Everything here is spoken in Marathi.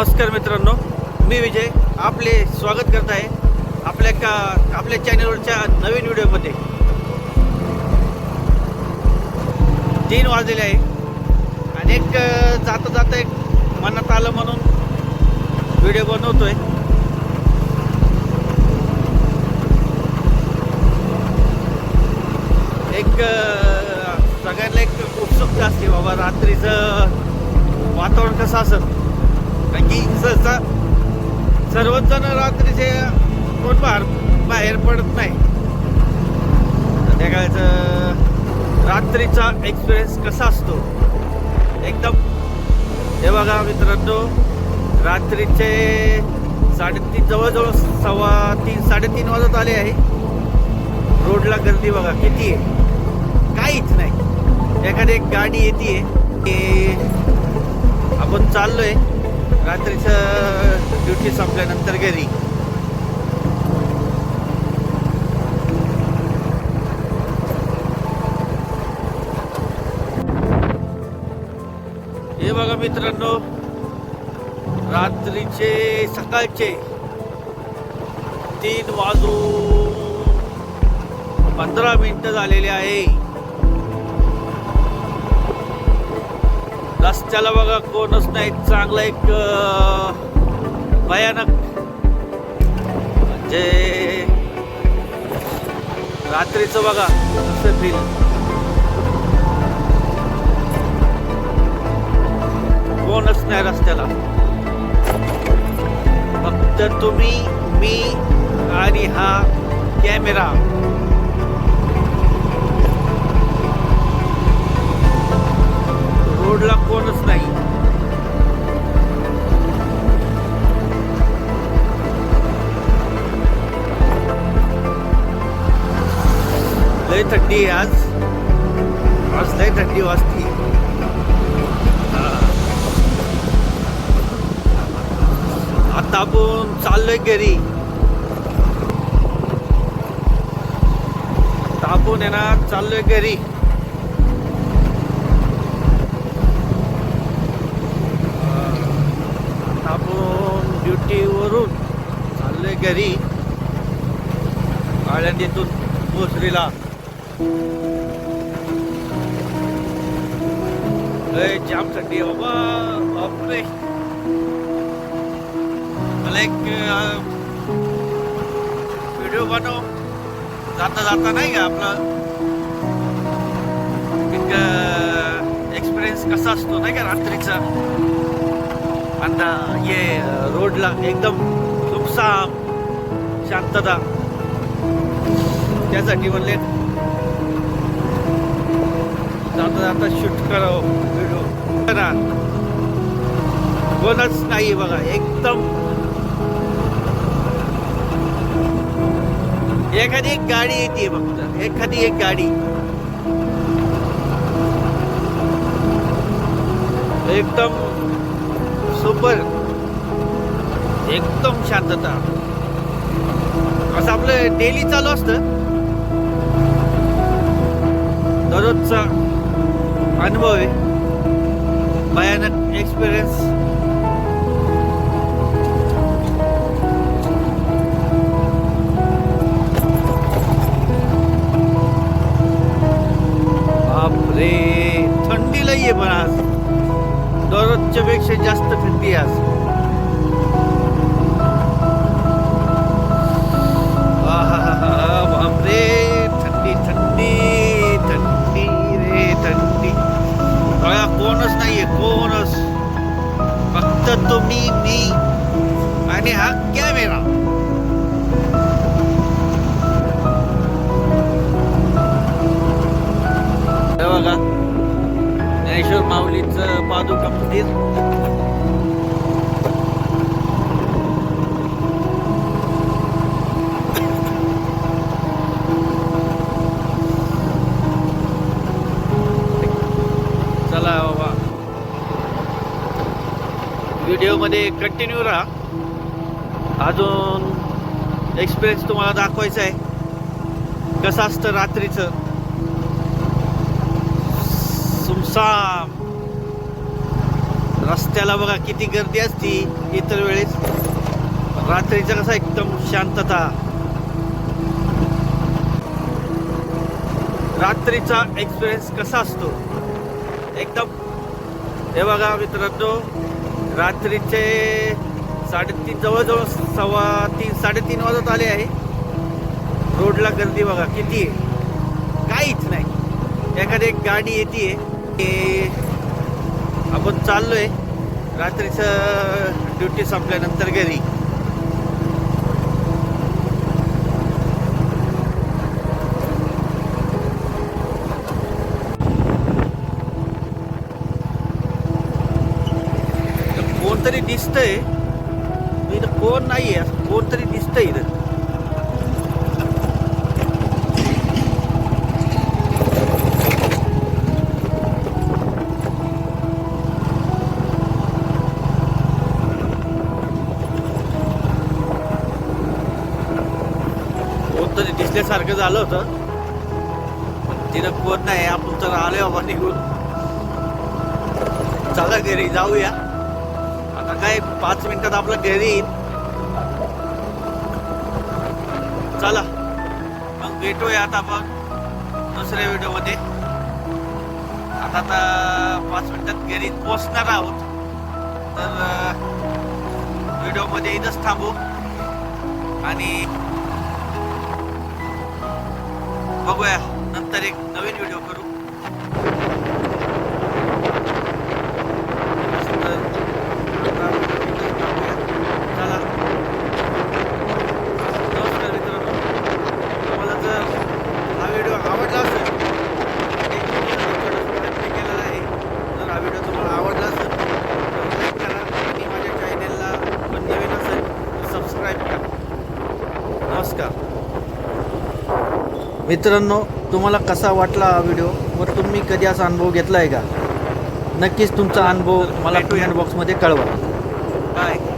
नमस्कार मित्रांनो मी विजय. आपले स्वागत करत आहे आपल्या का आपल्या चॅनलवरच्या नवीन व्हिडिओमध्ये. तीन वाजलेले आहे. आणि एक जाता जाता एक मनात आलं म्हणून व्हिडिओ बनवतोय. एक सगळ्यांना एक उत्सुकता असते बाबा रात्रीचं वातावरण कसं असत कारण की सहसा सर्वच जण रात्रीचे कोण बाहेर बाहेर पडत नाही. संध्याकाळचं रात्रीचा एक्सपिरियन्स कसा असतो? एकदम. हे बघा मित्रांनो रात्रीचे साडेतीन जवळजवळ सव्वा तीन साडेतीन वाजत आले आहे. रोडला गर्दी बघा किती आहे. काहीच नाही. एखादी एक गाडी येते आपण चाललोय. रात्रीचं ड्युटी संपल्यानंतर घरी. हे बघा मित्रांनो रात्रीचे सकाळचे तीन वाजून पंधरा मिनिटं झालेले आहे. रस्त्याला बघा कोणच नाही चांगला एक भयानक. म्हणजे रात्रीचं बघा कसं फील कोणच नाही रस्त्याला. फक्त तुम्ही मी आणि हा कॅमेरा. रोडला कोणच नाही. लय थंडी आहे आज. आज लय थंडी वाजती. आता आपण चाललोय घरी. आता आपण आहे ना चाललोय घरी आता आपण ड्युटीवरून चालले घरी. आळंदीतून भोसरीला लय जाम थंडी बाबा. बापरे. मला एक व्हिडिओ बनव. जाता जाता नाही का आपला? एक एक्सपिरियन्स कसा असतो नाही का रात्रीचा? आता ये रोडला एकदम नुकसान शांतता. त्यासाठी म्हणले जाता जाता शूट करावं व्हिडिओ करा. कोणच नाही बघा एकदम. एखादी एक गाडी येते फक्त एखादी एक गाडी. एकदम बरोबर. एकदम शांतता. असं आपलं डेली चालू असतं. दररोजचा अनुभव आहे. भयानक एक्सपिरियन्स पेक्षा जास्त थंडी आज. आहाहाहा, बापरे थंडी थंडी थंडी रे थंडी. बघा कोणच नाहीये कोणच. फक्त तुम्ही मी आणि हा कॅमेरा. बघा ज्ञानेश्वर माऊलीचं पादुका मंदिर चला बाबा व्हिडिओमध्ये कंटिन्यू राहा. अजून एक्सपिरियन्स तुम्हाला दाखवायचा आहे. कसं असतं रात्रीचं? सुमसाम रस्त्याला बघा किती गर्दी असती इतर वेळेस. रात्रीचं कसं एकदम शांतता. रात्रीचा एक्सपिरियन्स कसा असतो? एकदम. हे बघा मित्रांनो रात्रीचे साडेतीन जवळजवळ सव्वा तीन साडेतीन वाजत आले आहे. रोडला गर्दी बघा किती आहे? काहीच नाही. एखादी एक गाडी येते आपण चाललोय. रात्रीचं ड्युटी संपल्यानंतर घरी. कोणतरी दिसतंय. इथं कोण नाहीये. असं कोणतरी दिसतंय इथं. कोणतरी दिसल्यासारखं झालं होतं. तिथं कोण नाही आपण तर आले बाबा निघून. चला घरी जाऊया. काय पाच मिनिटात आपलं घरी येईल. चला. मग भेटूया आता आपण दुसऱ्या व्हिडिओमध्ये. आता आता पाच मिनिटात घरी पोचणार आहोत. तर व्हिडिओमध्ये इथंच थांबू. आणि बघूया नंतर एक नवीन व्हिडिओ करू तर आता इथंच थांबूया. चला नमस्कार मित्रांनो तुम्हाला जर हा व्हिडिओ आवडला असेल एक छोटासा प्रयत्न केलेला आहे जर हा व्हिडिओ तुम्हाला आवडला असेल तर लाईक करा आणि माझ्या चॅनेलला पण नवीन असेल तर सबस्क्राईब करा नमस्कार मित्रांनो तुम्हाला कसा वाटला हा व्हिडिओ व तुम्ही कधी असा अनुभव घेतला आहे का? नक्कीच तुमचा अनुभव मला. कमेंट बॉक्समध्ये कळवा. बाय